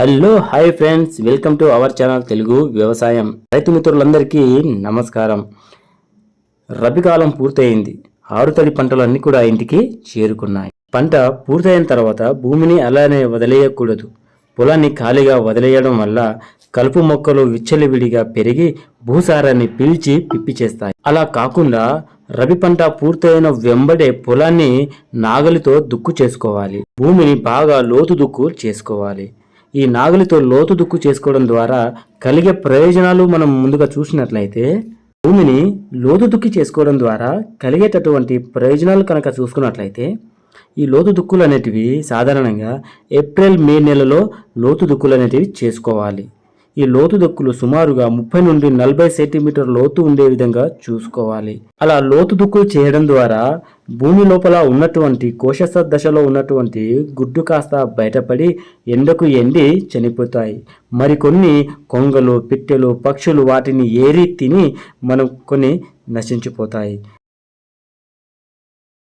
Hello hi friends welcome to our channel Telugu వ్యవసాయం రైతు మిత్రులందరికీ నమస్కారం. రబీ కాలం పూర్తయింది. ఆరుతడి పంటలన్నీ కూడా ఇంటికి చేరుకున్నాయి. పంట పూర్తయిన తర్వాత భూమిని అలానే వదిలేయకూడదు. పొలాన్ని ఖాళీగా వదిలేయడం వల్ల కలుపు మొక్కలు విచ్చలివిడిగా పెరిగి భూసారాన్ని పీల్చి పిప్పి చేస్తాయి. అలా కాకుండా రబీ పంట పూర్తయిన వెంబడే పొలాన్ని నాగలితో దుక్కు చేసుకోవాలి. భూమిని బాగా లోతు దుక్కు చేసుకోవాలి. ఈ నాగలితో లోతు దుక్కు చేసుకోవడం ద్వారా కలిగే ప్రయోజనాలు మనం ముందుగా చూసినట్లయితే భూమిని లోతు దుక్కి చేసుకోవడం ద్వారా కలిగేటటువంటి ప్రయోజనాలు కనుక చూసుకున్నట్లయితే ఈ లోతు దుక్కులు అనేటివి సాధారణంగా ఏప్రిల్ మే నెలలో లోతు దుక్కులు అనేటివి చేసుకోవాలి. ఈ లోతు దుక్కులు సుమారుగా ముప్పై నుండి నలభై సెంటీమీటర్ లోతు ఉండే విధంగా చూసుకోవాలి. అలా లోతు దుక్కులు చేయడం ద్వారా భూమి లోపల ఉన్నటువంటి కోశస్థ దశలో ఉన్నటువంటి గుడ్డు కాస్త బయటపడి ఎండకు ఎండి చనిపోతాయి. మరికొన్ని కొంగలు పిట్టెలు పక్షులు వాటిని ఏరి తిని మనం కొన్ని నశించిపోతాయి.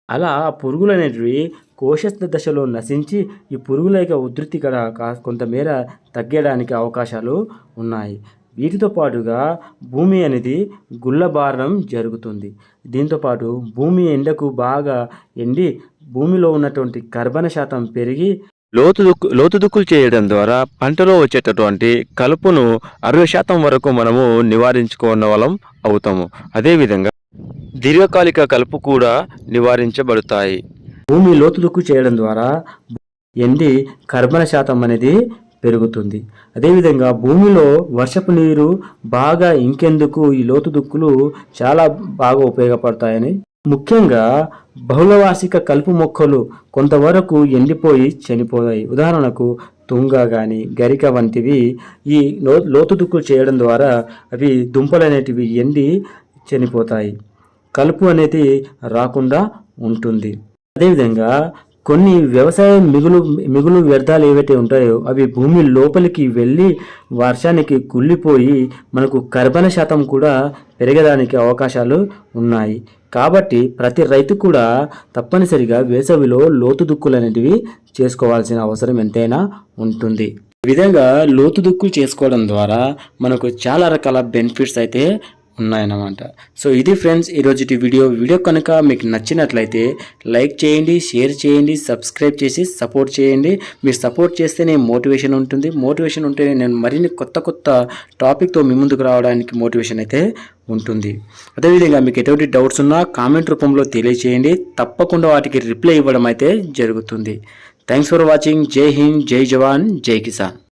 అలా పురుగులు అనేటివి కోశస్థ దశలో నశించి ఈ పురుగుల యొక్క ఉధృతి కూడా కా- కొంతమేర తగ్గడానికి అవకాశాలు ఉన్నాయి. వీటితో పాటుగా భూమి అనేది గుల్లబారడం జరుగుతుంది. దీంతో పాటు భూమి ఎండకు బాగా ఎండి భూమిలో ఉన్నటువంటి కర్బన శాతం పెరిగి లోతు లోతుదుక్కులు లోతు దుక్కులు చేయడం ద్వారా పంటలో వచ్చేటటువంటి కలుపును అరవై శాతం వరకు మనము నివారించుకున్న వాళ్ళం అవుతాము. అదేవిధంగా దీర్ఘకాలిక కలుపు కూడా నివారించబడతాయి. భూమి లోతుదుక్కు చేయడం ద్వారా ఎండి కర్బన శాతం అనేది పెరుగుతుంది. అదేవిధంగా భూమిలో వర్షపు నీరు బాగా ఇంకెందుకు ఈ లోతు దుక్కులు చాలా బాగా ఉపయోగపడతాయని. ముఖ్యంగా బహుళవార్షిక కలుపు మొక్కలు కొంతవరకు ఎండిపోయి చనిపోయాయి. ఉదాహరణకు తుంగ కానీ గరిక వంటివి ఈ లోతు దుక్కులు చేయడం ద్వారా అవి దుంపలు అనేటివి ఎండి చనిపోతాయి. కలుపు అనేది రాకుండా ఉంటుంది. అదేవిధంగా కొన్ని వ్యవసాయ మిగులు మిగులు వ్యర్థాలు ఏవైతే ఉంటాయో అవి భూమి లోపలికి వెళ్ళి వర్షానికి కుళ్ళిపోయి మనకు కర్బన శాతం కూడా పెరగడానికి అవకాశాలు ఉన్నాయి. కాబట్టి ప్రతి రైతు కూడా తప్పనిసరిగా వేసవిలో లోతు దుక్కులు అనేటివి చేసుకోవాల్సిన అవసరం ఎంతైనా ఉంటుంది. ఈ విధంగా లోతు దుక్కులు చేసుకోవడం ద్వారా మనకు చాలా రకాల బెనిఫిట్స్ అయితే ఉన్నాయన్నమాట. సో ఇది ఫ్రెండ్స్ ఈరోజుటి వీడియో. వీడియో కనుక మీకు నచ్చినట్లయితే లైక్ చేయండి షేర్ చేయండి సబ్స్క్రైబ్ చేసి సపోర్ట్ చేయండి. మీరు సపోర్ట్ చేస్తేనే మోటివేషన్ ఉంటుంది. మోటివేషన్ ఉంటేనే నేను మరిన్ని కొత్త కొత్త టాపిక్తో మీ ముందుకు రావడానికి మోటివేషన్ అయితే ఉంటుంది. అదేవిధంగా మీకు ఎటువంటి డౌట్స్ ఉన్నా కామెంట్ రూపంలో తెలియచేయండి. తప్పకుండా వాటికి రిప్లై ఇవ్వడం అయితే జరుగుతుంది. Thanks for watching. Jai Hind. Jai జవాన్. జై కిసాన్.